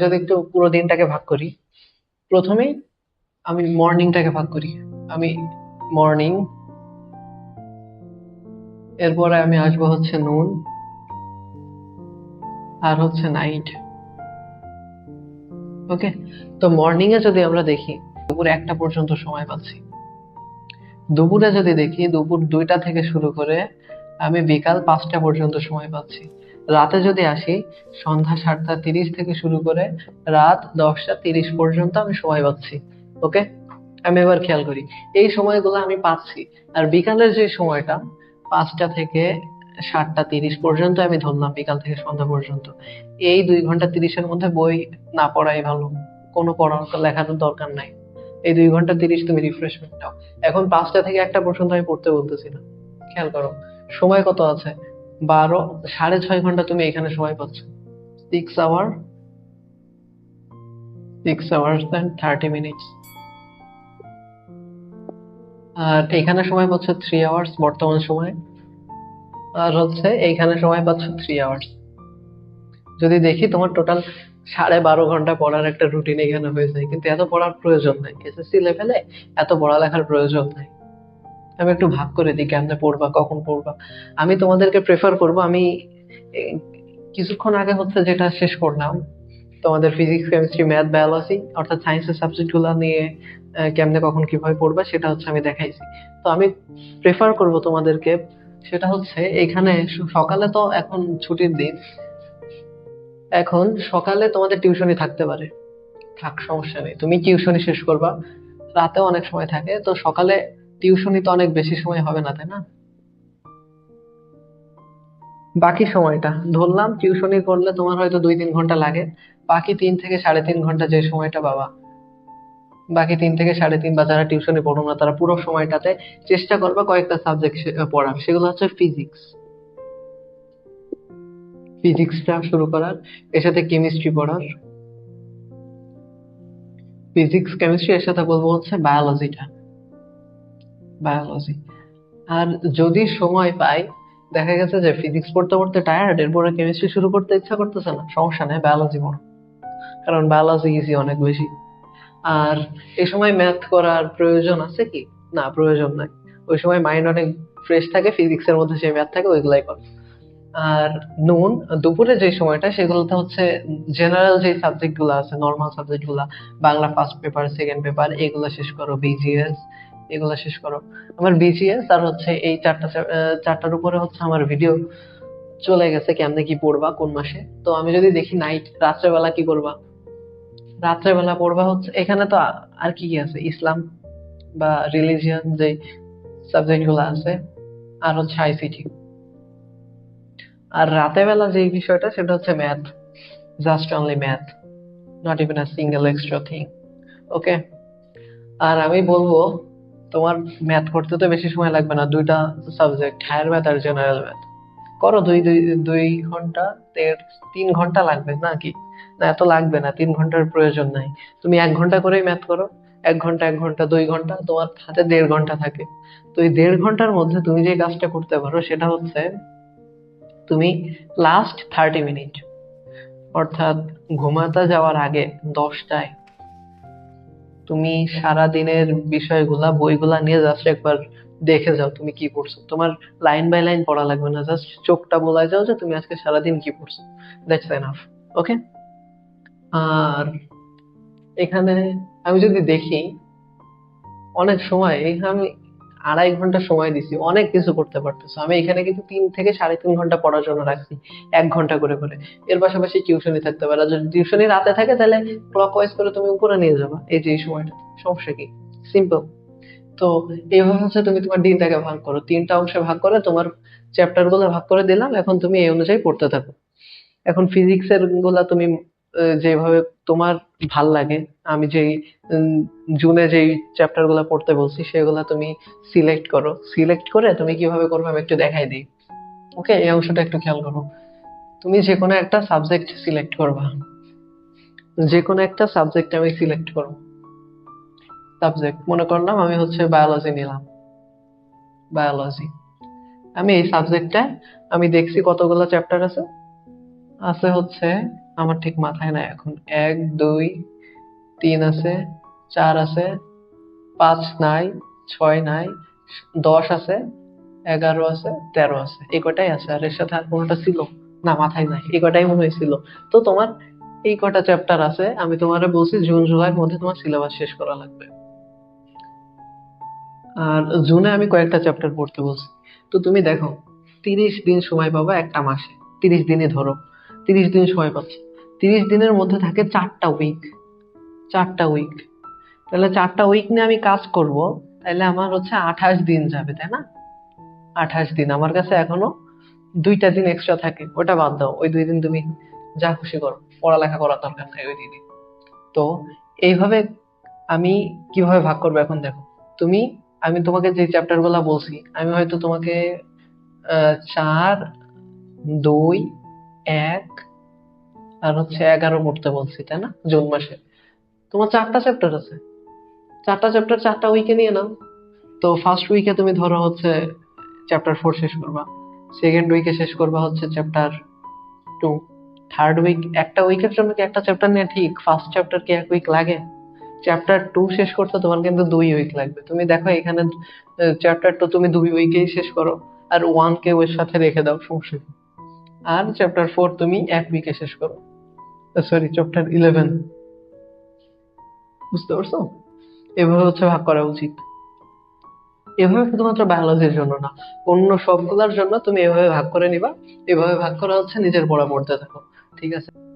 যদি একটু পুরো দিনটাকে ভাগ করি। প্রথমেই আমি মর্নিংটাকে ভাগ করি। আমি মর্নিং, এরপরে আমি আসব হচ্ছে নুন, আর হচ্ছে নাইট। ওকে? তো মর্নিং এ যদি আমরা দেখি, দুপুর একটা পর্যন্ত সময় পাচ্ছি। দুপুরে যদি দেখি, দুপুর দুইটা থেকে শুরু করে আমি বিকাল পাঁচটা পর্যন্ত সময় পাচ্ছি। রাতে যদি আসি, সন্ধ্যা সাতটা তিরিশ থেকে শুরু করে রাত দশটা তিরিশ পর্যন্ত আমি সময় পাচ্ছি ওকে আমি এবার খেয়াল করি, এই সময়গুলো আমি পাচ্ছি, আর বিকালের যে সময়টা, পাঁচটা থেকে সাতটা তিরিশ পর্যন্ত আমি ধরলাম, বিকাল থেকে সন্ধ্যা পর্যন্ত। এই দুই ঘণ্টা তিরিশের মধ্যে বই না পড়াই ভালো, কোনো পড়ার লেখার দরকার নাই। এই দুই ঘণ্টা তিরিশ তুমি রিফ্রেশমেন্ট নাও। এখন পাঁচটা থেকে একটা পর্যন্ত আমি পড়তে বলতেছি না, খেয়াল করো, সময় কত আছে? বারো, সাড়ে ছয় ঘণ্টা তুমি এখানে সময় পাচ্ছ। Six hour six hours thirty minutes আর এখানে সময় পাচ্ছ থ্রি আওয়ার্স বর্তমান সময়। আর হচ্ছে এইখানে সময় পাচ্ছ থ্রি আওয়ার্স যদি দেখি তোমার টোটাল সাড়ে বারো ঘণ্টা পড়ার একটা রুটিন এখানে হয়ে যায়, কিন্তু এত পড়ার প্রয়োজন নাই। এসএসসি লেভেলে এত পড়ালেখার প্রয়োজন নাই। আমি একটু ভাগ করে দিই, কেমনে পড়বা, কখন পড়বা। আমি তোমাদেরকে প্রেফার করব, আমি কিছুক্ষণ আগে হচ্ছে যেটা শেষ করলাম, তোমাদের ফিজিক্স কেমিস্ট্রি ম্যাথ বায়োলজি অর্থাৎ সায়েন্সের সাবজেক্টগুলো নিয়ে কেমনে, কখন, কীভাবে পড়বা, সেটা হচ্ছে আমি দেখাইছি। তো আমি প্রেফার করব তোমাদেরকে, সেটা হচ্ছে এখানে সকালে তো এখন ছুটির দিন, এখন সকালে তোমাদের টিউশনি থাকতে পারে। থাক, সমস্যা নেই। তুমি টিউশনি শেষ করবা। রাতেও অনেক সময় থাকে, তো সকালে টিউশনি তো অনেক বেশি সময় হবে না, তাই না? বাকি সময়টা, ধরলাম টিউশনি করলে তোমার হয়তো দুই তিন ঘণ্টা লাগে, বাকি তিন থেকে সাড়ে তিন ঘণ্টা যে সময়টা বাবা বাকি তিন থেকে সাড়ে তিন বা যারা টিউশনে পড়ো না, তারা পুরো সময়টাতে চেষ্টা করবে কয়েকটা সাবজেক্ট পড়ার, সেগুলো হচ্ছে ফিজিক্স ফিজিক্সটা শুরু করার, এর সাথে কেমিস্ট্রি পড়ার। ফিজিক্স কেমিস্ট্রি এর সাথে বলব হচ্ছে বায়োলজিটা বায়োলজি আর যদি সময় পাই, দেখা গেছে যে ফিজিক্স পড়তে পড়তে টায়ার্ড এরপরে কেমিস্ট্রি শুরু করতে ইচ্ছা করতেছে না, সমস্যা নেই বায়োলজি পড়ো। কারণ বায়োলজি ইজি অনেক বেশি। আর এই সময় ম্যাথ করার প্রয়োজন আছে কি? না, প্রয়োজন নাই। ওই সময় মাইন্ড অনেক ফ্রেশ থাকে ফিজিক্সের মধ্যে যে ম্যাথ থাকে, ওইগুলাই করো। আর নুন দুপুরে যে সময়টা, সেগুলোতে হচ্ছে জেনারেল যে সাবজেক্টগুলো আছে নর্মাল সাবজেক্টগুলো Bangla first paper second paper এগুলো শেষ করো বিজিএস এগুলো শেষ করো। আমার বিজিএস আর হচ্ছে এই চারটা চারটার উপরে হচ্ছে আমার ভিডিও চলে গেছে কেমনে কি পড়বা, কোন মাসে। তো আমি যদি দেখি নাইট রাত্রেবেলা কি করবা রাত্রেবেলা পড়বা হচ্ছে, এখানে তো আর কি কি আছে? ইসলাম বা রিলিজিয়ান যে সাবজেক্টগুলো আছে, আর হচ্ছে আইসিটি আর রাতে বেলা যে বিষয়টা, সেটা হচ্ছে math just only math not even a single extra thing okay আর আমি বলব তোমার ম্যাথ করতে তো বেশি সময় লাগবে না, দুইটা সাবজেক্ট হায়ার ম্যাথ আর জেনারেল ম্যাথ করো দুই দুই দুই ঘণ্টা, দেড়, তিন ঘণ্টা লাগবে না কি? না, এত লাগবে না, তিন ঘণ্টার প্রয়োজন নাই। তুমি এক ঘণ্টা করেই ম্যাথ করো, এক ঘণ্টা এক ঘণ্টা, দুই ঘণ্টা, তোমার হাতে দেড় ঘণ্টা থাকে। তো এই দেড় ঘণ্টার মধ্যে তুমি যে কাজটা করতে পারো, সেটা হচ্ছে তুমি লাস্ট থার্টি মিনিট অর্থাৎ ঘুমাতে যাওয়ার আগে দশটায় তুমি সারা দিনের বিষয়গুলা, বইগুলা নিয়ে জাস্ট একবার দেখে যাও তুমি কি পড়ছো। তোমার লাইন বাই লাইন পড়া লাগবে না জাস্ট চোখটা বলা যাও যে তুমি আজকে সারাদিন কি পড়ছো। দ্যাটস এনাফ ওকে আর এখানে আমি যদি দেখি, অনেক সময় আমি আড়াই ঘণ্টা সময় দিছি, অনেক কিছু করতে পারতেছো। আমি এখানে কিন্তু তিন থেকে সাড়ে তিন ঘণ্টা পড়ার জন্য রাখছি, এক ঘণ্টা করে করে। এর পাশাপাশি টিউশনই থাকতে পারে। যদি টিউশনই রাতে থাকে, তাহলে ক্লক ওয়াইজ করে তুমি উপরে নিয়ে যাবা, এই যে এই সময়টা। সমস্যা কি? সিম্পল তো এইভাবে হচ্ছে তুমি তোমার দিনটাকে ভাগ করো। তিনটা অংশে ভাগ করে তোমার চ্যাপ্টারগুলো ভাগ করে দিলাম, এখন তুমি এই অনুযায়ী পড়তে থাকো। এখন ফিজিক্সেরগুলা তুমি যেভাবে তোমার ভালো লাগে। আমি যেই জুনে যেই চ্যাপ্টারগুলা পড়তে বলছি, সেগুলা তুমি সিলেক্ট করো। সিলেক্ট করে তুমি কীভাবে করবে আমি একটু দেখাই দিই। ওকে এই অংশটা একটু খেয়াল করো। তুমি যে কোনো একটা সাবজেক্ট সিলেক্ট করবা। যে কোনো একটা সাবজেক্ট আমি সিলেক্ট করব। সাবজেক্ট মনে করলাম আমি হচ্ছে বায়োলজি নিলাম। বায়োলজি আমি এই সাবজেক্টটা আমি দেখছি কতগুলো চ্যাপ্টার আছে। আছে হচ্ছে আমার ঠিক মাথায় নাই এখন। এক, দুই, তিন আছে, চার আছে, পাঁচ নাই, ছয় নাই, দশ আছে, এগারো আছে, তেরো আছে। এই কটাই আছে আর এর সাথে আর কোনোটা ছিল? না, মাথায় নাই। এই কটাই মনে হয়েছিল তো তোমার এই কটা চ্যাপ্টার আছে, আমি তোমারে বলছি জুন, জুলাইয়ের মধ্যে তোমার সিলেবাস শেষ করা লাগবে। আর জুনে আমি কয়েকটা চ্যাপ্টার পড়তে বলছি। তো তুমি দেখো, তিরিশ দিন সময় পাবা একটা মাসে। তিরিশ দিনই ধরো, তিরিশ দিন সময় পাচ্ছ। তিরিশ দিনের মধ্যে থাকে চারটা উইক চারটা উইক তাহলে চারটা উইক নিয়ে আমি কাজ করব, তাহলে আমার হচ্ছে আঠাশ দিন যাবে, তাই না? আঠাশ দিন। আমার কাছে এখনও দুইটা দিন এক্সট্রা থাকে, ওটা বাদ দাও। ওই দুই দিন তুমি যা খুশি করো। পড়ালেখা করার দরকার নাই ওই দিনই তো এইভাবে আমি কীভাবে ভাগ করব এখন দেখো। তুমি, আমি তোমাকে যে চ্যাপ্টারগুলা বলছি, আমি হয়তো তোমাকে চার, দুই, এক আর হচ্ছে এগারো পড়তে বলছি, তাই না? জুন মাসে। তোমার চারটা চ্যাপ্টার আছে। চারটা চ্যাপ্টার চারটা উইকে নিয়ে নাও। তো ফার্স্ট উইকে তুমি ধরো হচ্ছে চ্যাপ্টার ফোর শেষ করবা। সেকেন্ড উইকে শেষ করবা হচ্ছে চ্যাপ্টার টু থার্ড উইক একটা উইকের জন্য কি একটা চ্যাপ্টার নিয়ে ঠিক? ফার্স্ট চ্যাপ্টার কি এক উইক লাগে? চ্যাপ্টার টু শেষ করতে তোমার কিন্তু দুই উইক লাগবে। তুমি দেখো এখানে চ্যাপ্টার টু তুমি দুই উইকেই শেষ করো। আর ওয়ান কে ওর সাথে রেখে দাও, সমস্যা আর চ্যাপ্টার ফোর তুমি এক উইকে শেষ করো। সরি চ্যাপ্টার ইলেভেন বুঝতে পারছ? এভাবে হচ্ছে ভাগ করা উচিত। এভাবে শুধুমাত্র বায়োলজির জন্য না, অন্য সবগুলোর জন্য তুমি এভাবে ভাগ করে নিবা। এভাবে ভাগ করা হচ্ছে নিজের পড়া পড়তে থাকো ঠিক আছে?